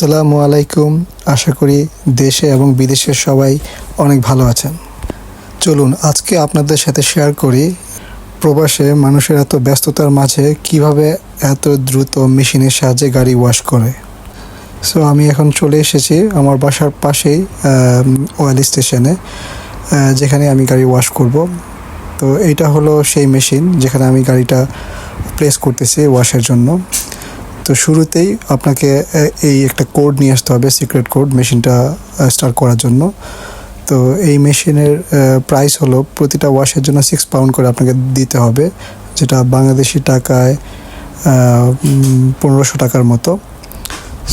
আসসালামু আলাইকুম। আশা করি দেশে এবং বিদেশের সবাই অনেক ভালো আছেন। চলুন, আজকে আপনাদের সাথে শেয়ার করি প্রবাসে মানুষের এত ব্যস্ততার মাঝে কীভাবে এত দ্রুত মেশিনের সাহায্যে গাড়ি ওয়াশ করে। সো আমি এখন চলে এসেছি আমার বাসার পাশেই অয়েল স্টেশনে যেখানে আমি গাড়ি ওয়াশ করব। তো, এইটা হলো সেই মেশিন যেখানে আমি গাড়িটা প্লেস করতেছি ওয়াশের জন্য। তো শুরুতেই আপনাকে এই একটা কোড নিয়ে আসতে হবে সিক্রেট কোড মেশিনটা স্টার্ট করার জন্য। তো এই মেশিনের প্রাইস হলো প্রতিটা ওয়াশের জন্য সিক্স পাউন্ড করে আপনাকে দিতে হবে, যেটা বাংলাদেশি টাকায় পনেরোশো টাকার মতো।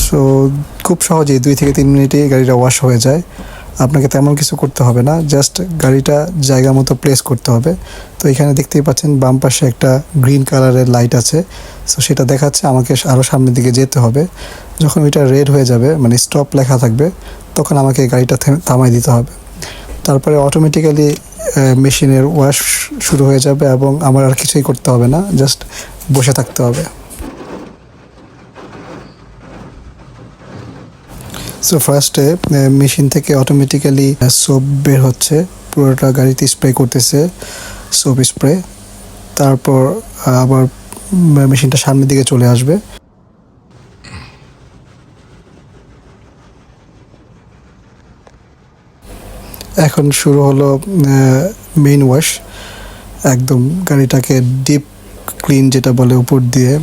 সো খুব সহজেই দুই থেকে তিন মিনিটেই গাড়িটা ওয়াশ হয়ে যায়। আপনাকে তেমন কিছু করতে হবে না জাস্ট গাড়িটা জায়গা মতো প্লেস করতে হবে। তো এখানে দেখতেই পাচ্ছেন, বাম পাশে একটা গ্রিন কালারের লাইট আছে। সো সেটা দেখাচ্ছে, আমাকে আরও সামনের দিকে যেতে হবে। যখন ওইটা রেড হয়ে যাবে মানে স্টপ লেখা থাকবে, তখন আমাকে গাড়িটা থেমে- থামাই দিতে হবে। তারপরে অটোমেটিক্যালি মেশিনের ওয়াশ শুরু হয়ে যাবে এবং আমার আর কিছুই করতে হবে না জাস্ট বসে থাকতে হবে। সো ফার্স্টে মেশিন থেকে অটোমেটিক্যালি সোপ বের হচ্ছে। পুরোটা গাড়িতে স্প্রে করতেছে সোপ স্প্রে তারপর আবার মেশিনটা সামনের দিকে চলে আসবে। এখন শুরু হলো মেইন ওয়াশ একদম গাড়িটাকে ডিপ ক্লিন যেটা বলে উপর দিয়ে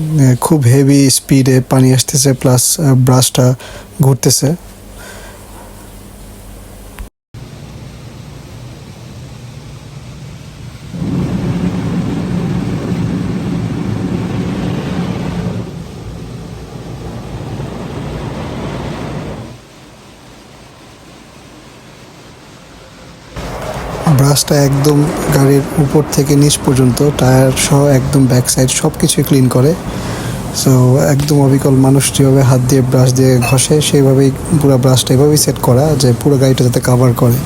খুব হেভি স্পিডে পানি আসতেছে প্লাস ব্রাশটা ঘুরতেছে। ব্রাশটা একদম গাড়ির উপর থেকে নিচ পর্যন্ত, টায়ার সহ একদম ব্যাক সাইড সব কিছুই ক্লিন করে। সো একদম অবিকল মানুষ যেভাবে হাত দিয়ে ব্রাশ দিয়ে ঘষে, সেইভাবেই পুরো ব্রাশটা এভাবেই সেট করা যে পুরো গাড়িটা যাতে কাভার করে।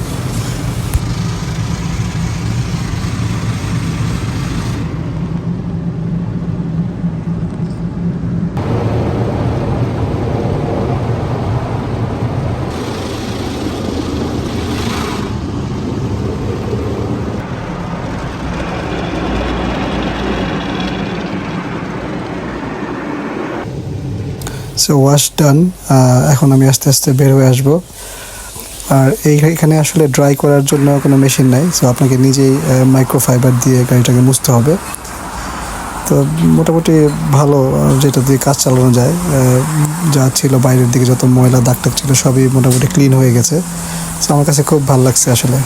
সো ওয়াশ ডান এখন আমি আস্তে আস্তে বের হয়ে আসব। আর এই এখানে আসলে ড্রাই করার জন্য কোনো মেশিন নাই। সো আপনাকে নিজেই মাইক্রোফাইবার দিয়ে গাড়িটাকে মুছতে হবে। তো, মোটামুটি ভালো যেটা দিয়ে কাজ চালানো যায়। যা ছিল বাইরের দিকে যত ময়লা দাগ ছিল, সবই মোটামুটি ক্লিন হয়ে গেছে। সো আমার কাছে খুব ভালো লাগছে আসলে।